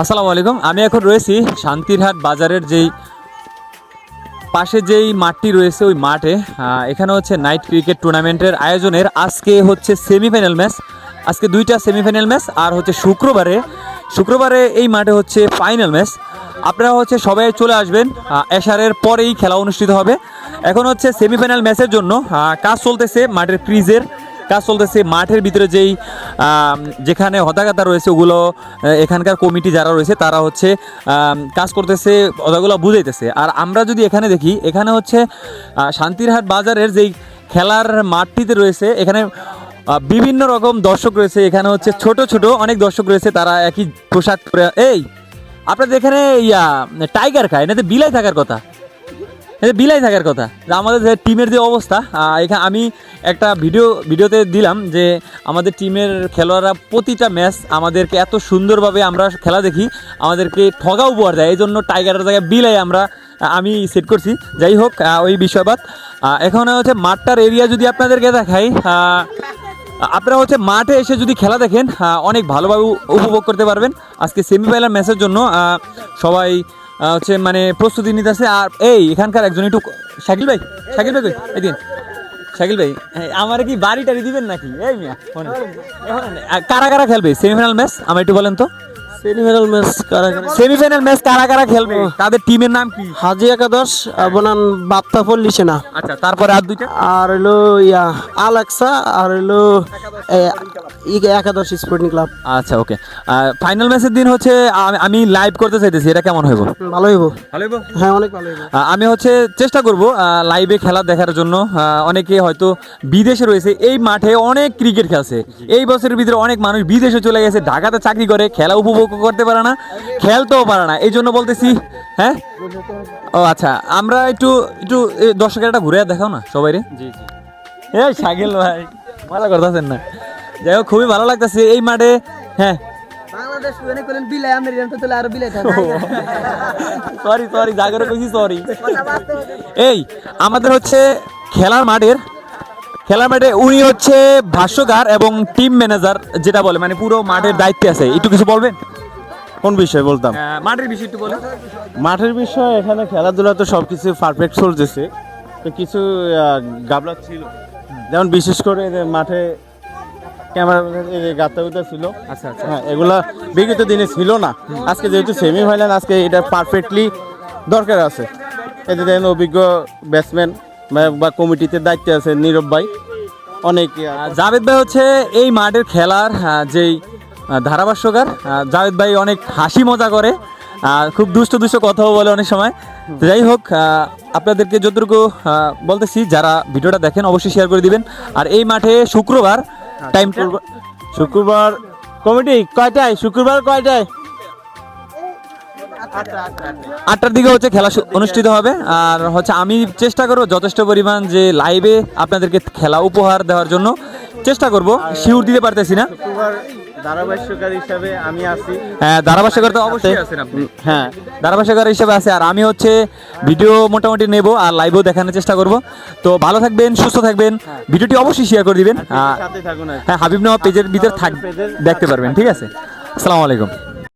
আসসালামু আলাইকুম। আমি এখন রয়েছি শান্তিরহাট বাজারের যেই পাশে যেই মাঠটি রয়েছে ওই মাঠে। এখানে হচ্ছে নাইট ক্রিকেট টুর্নামেন্টের আয়োজনের আজকে হচ্ছে সেমিফাইনাল ম্যাচ। আজকে দুইটা সেমিফাইনাল ম্যাচ আর হচ্ছে শুক্রবারে। শুক্রবারে এই মাঠে হচ্ছে ফাইনাল ম্যাচ। আপনারা হচ্ছে সবাই চলে আসবেন। এশারের পরেই খেলা অনুষ্ঠিত হবে। এখন হচ্ছে সেমিফাইনাল ম্যাচের জন্য কাজ চলতেছে মাঠের ক্রিজের। কাজ চলতেছে। মাঠের ভিতরে যেই যেখানে হতাগাতা রয়েছে, ওগুলো এখানকার কমিটি যারা রয়েছে, তারা হচ্ছে কাজ করতেছে ওগুলো বুঝাইতেছে। আর আমরা যদি এখানে দেখি, এখানে হচ্ছে শান্তিরহাট বাজারের যেই খেলার মাঠটিতে রয়েছে, এখানে বিভিন্ন রকম দর্শক রয়েছে। এখানে হচ্ছে ছোট ছোট অনেক দর্শক রয়েছে, তারা একই পোশাক পরে, এই, আপনাদের এখানে ইয়া, টাইগার খায় না বিলাই থাকার কথা। বিলাই থাকার কথা। আমাদের যে টিমের যে অবস্থা এখানে আমি একটা ভিডিও, ভিডিওতে দিলাম যে আমাদের টিমের খেলোয়াড়রা প্রতিটা ম্যাচ আমাদেরকে এত সুন্দরভাবে আমরা খেলা দেখি, আমাদেরকে ঠগা উপহার দেয়। এই জন্য টাইগারের জায়গায় বিলাই আমরা আমি সেট করছি। যাই হোক ওই বিষয়বাদ। এখন হচ্ছে মাঠটার এরিয়া যদি আপনাদেরকে দেখাই আপনারা হচ্ছে মাঠে এসে যদি খেলা দেখেন অনেক ভালোভাবে উপভোগ করতে পারবেন। আজকে সেমিফাইনাল ম্যাচের জন্য সবাই হচ্ছে মানে প্রস্তুতি নিতেছে, আর এই এখানকার একজন একটু শাকিল ভাই শাকিল ভাই এই দিন। শাকিল ভাই আমার কি বাড়ি টাড়ি দিবেন নাকি? এই মিয়া কারা কারা খেলবে? সেমিফাইনাল ম্যাচ আমার একটু বলেন তো। সেমিফাইনাল ম্যাচ কারাগারে সেমিফাইনাল ম্যাচ কারা কারা খেলবে? তাদের টিমের নাম কি? হাজি একাদশ বনান বাপ্তা সেনা আচ্ছা তারপরে আর দুইটা? আর হলো ইয়া আলাক্সা আর হলো একাদশ স্পোর্টিং ক্লাব। আচ্ছা ওকে। ফাইনাল ম্যাচের দিন হচ্ছে আমি- আমি লাইভ করতে চাইতেছি এটা কেমন হইব? ভালো হইব। ভালো হইব? হ্যাঁ অনেক ভালো হইব। আমি হচ্ছে চেষ্টা করব লাইভে খেলা দেখার জন্য। অনেকে হয়তো বিদেশে রয়েছে এই মাঠে অনেক ক্রিকেট খেলছে। এই বছরের ভিতরে অনেক মানুষ বিদেশে চলে গেছে ঢাকাতে চাকরি করে খেলা উপভোগ করতে পারে না খেলতেও পারে না এই জন্য বলতেছি হ্যাঁ? ও আচ্ছা আমরা একটু একটু এই দর্শকের একটা ঘুরে দেখাও না সবাই রে। জি জি। এই শাকিল ভাই মজা করতেছেন না। যাই হোক খুবই ভালো লাগতেছে এই মাঠে হ্যাঁ। বাংলাদেশ অনেক বলেন বিলাই আমেরিকান তো আরও বিলাই সরি সরি জাগরে কইছি সরি এই আমাদের হচ্ছে খেলার মাঠের খেলার মাঠে উনি হচ্ছে ভাষ্যকার এবং টিম ম্যানেজার যেটা বলে মানে পুরো মাঠের দায়িত্বে আছে। একটু কিছু বলবেন? কোন বিষয় বলতাম? মাঠের বিষয় একটু বলেন। মাঠের বিষয় এখানে খেলাধুলা তো সব কিছু পারফেক্ট চলতেছে। তো কিছু গাবলা ছিল। যেমন বিশেষ করে মাঠে ক্যামেরা গাত্তা উতা ছিল। আচ্ছা আচ্ছা। হ্যাঁ এগুলা বিগত দিনে ছিল না। আজকে যেহেতু সেমিফাইনাল আজকে এটা পারফেক্টলি দরকার আছে। এতে দেখেন অভিজ্ঞ ব্যাটসম্যান বা কমিটিতে দায়িত্বে আছে নীরব ভাই। অনেক জাভেদ ভাই হচ্ছে এই মাঠের খেলার যেই ধারাভাষ্যকার জাভেদ ভাই অনেক হাসি মজা করে আর খুব দুষ্ট দুষ্ট কথাও বলে অনেক সময়। যাই হোক আপনাদেরকে যতটুকু বলতেছি যারা ভিডিওটা দেখেন অবশ্যই শেয়ার করে দিবেন। আর এই মাঠে শুক্রবার টাইম শুক্রবার কমিটি কয়টায়? শুক্রবার কয়টায়? আটটার দিকে হচ্ছে খেলা অনুষ্ঠিত হবে। আর হচ্ছে আমি চেষ্টা করব যথেষ্ট পরিমাণ যে লাইভে আপনাদেরকে খেলা উপহার দেওয়ার জন্য চেষ্টা করব। শিউর দিতে পারতেছি না। শুক্রবার ধারাভাষ্যকার হিসাবে আমি আছি। হ্যাঁ ধারাভাষ্যকার তো অবশ্যই আছেন আপনি। হ্যাঁ ধারাভাষ্যকার হিসেবে আছে আর আমি হচ্ছে ভিডিও মোটামুটি নেব আর লাইভও দেখানোর চেষ্টা করব। তো ভালো থাকবেন সুস্থ থাকবেন ভিডিওটি অবশ্যই শেয়ার করে দিবেন। হ্যাঁ হাবিব নওয়াব পেজের ভিতরে থাক দেখতে পারবেন ঠিক আছে? আসসালামু আলাইকুম।